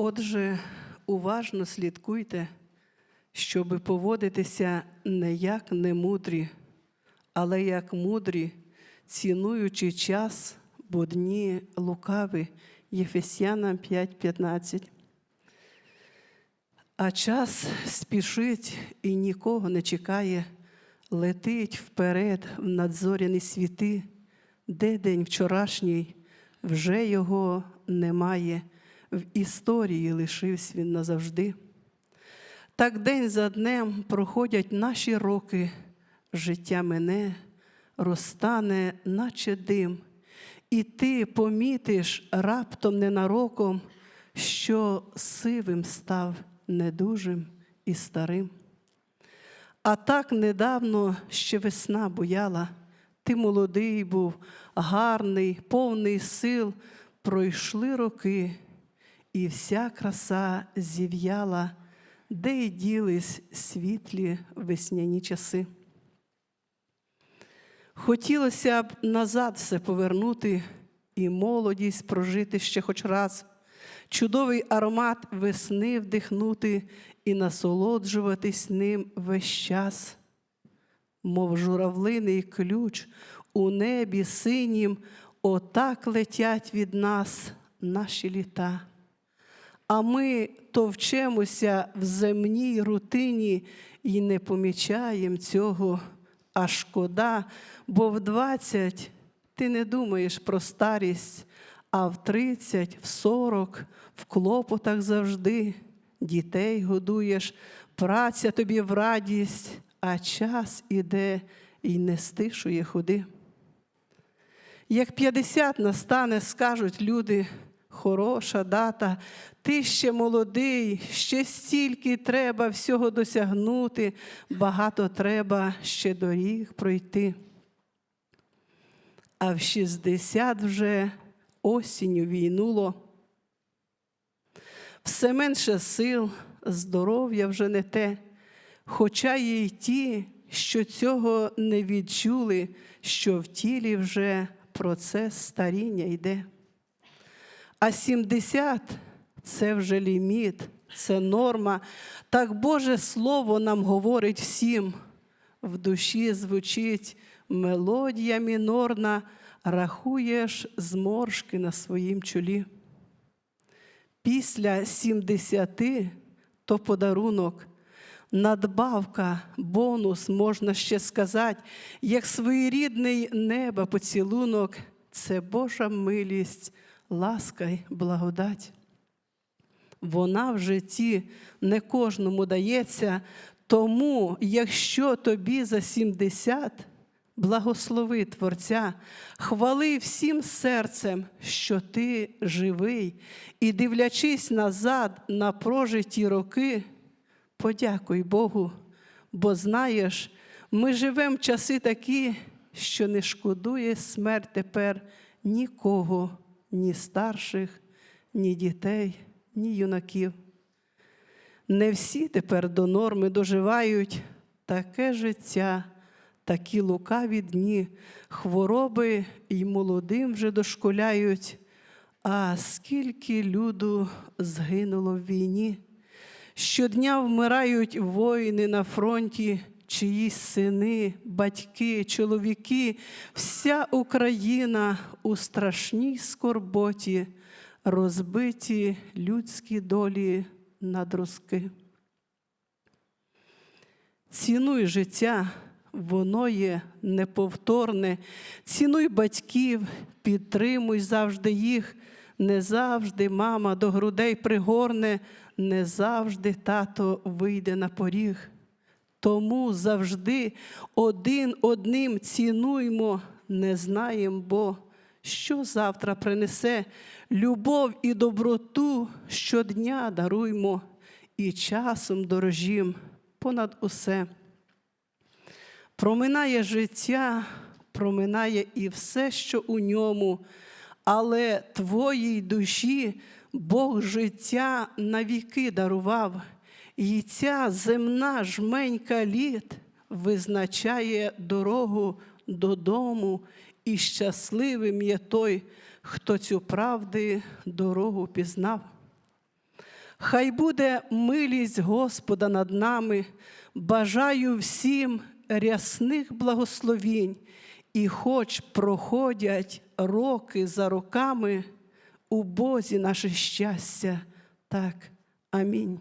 Отже, уважно слідкуйте, щоби поводитися не як немудрі, але як мудрі, цінуючи час, бо дні лукаві. Єфесянам 5:15. А час спішить і нікого не чекає, летить вперед в надзоряні світи, де день вчорашній, вже його немає, в історії лишився він назавжди. Так день за днем проходять наші роки, життя мене, розтане, наче дим, і ти помітиш раптом ненароком, що сивим став недужим і старим. А так недавно ще весна буяла, ти молодий був, гарний, повний сил, пройшли роки, і вся краса зів'яла, де й ділись світлі весняні часи. Хотілося б назад все повернути і молодість прожити ще хоч раз, чудовий аромат весни вдихнути і насолоджуватись ним весь час, мов журавлиний ключ у небі синім, отак летять від нас наші літа. А ми товчемося в земній рутині і не помічаємо цього, а шкода, бо в двадцять ти не думаєш про старість, а в тридцять, в сорок, в клопотах завжди дітей годуєш, праця тобі в радість, а час іде і не стишує ходи. Як 50 настане, скажуть люди, хороша дата, ти ще молодий, ще стільки треба всього досягнути, багато треба ще доріг пройти. А в 60 вже осінню війнуло. Все менше сил, здоров'я вже не те, хоча є й ті, що цього не відчули, що в тілі вже процес старіння йде. А 70 це вже ліміт, це норма. Так Боже Слово нам говорить всім. В душі звучить мелодія мінорна, рахуєш зморшки на своїм чолі. Після 70 то подарунок, надбавка, бонус, можна ще сказати, як своєрідний неба поцілунок, це Божа милість, ласка й благодать. Вона в житті не кожному дається, тому, якщо тобі за 70, благослови Творця, хвали всім серцем, що ти живий, і, дивлячись назад на прожиті роки, подякуй Богу, бо знаєш, ми живемо в часи такі, що не шкодує смерть тепер нікого, ні старших, ні дітей, ні юнаків. Не всі тепер до норми доживають таке життя, такі лукаві дні, хвороби й молодим вже дошколяють. А скільки люду згинуло в війні, щодня вмирають воїни на фронті, чиїсь сини, батьки, чоловіки, вся Україна у страшній скорботі, розбиті людські долі на друзки. Цінуй життя, воно є неповторне. Цінуй батьків, підтримуй завжди їх. Не завжди мама до грудей пригорне, не завжди тато вийде на поріг. Тому завжди один одним цінуймо, не знаєм, бо що завтра принесе любов і доброту щодня даруймо і часом дорожім понад усе. Проминає життя, проминає і все, що у ньому, але твоїй душі Бог життя навіки дарував, і ця земна жменька літ визначає дорогу додому, і щасливим є той, хто цю правди дорогу пізнав. Хай буде милість Господа над нами. Бажаю всім рясних благословінь, і хоч проходять роки за роками, у Бозі наше щастя. Так, амінь.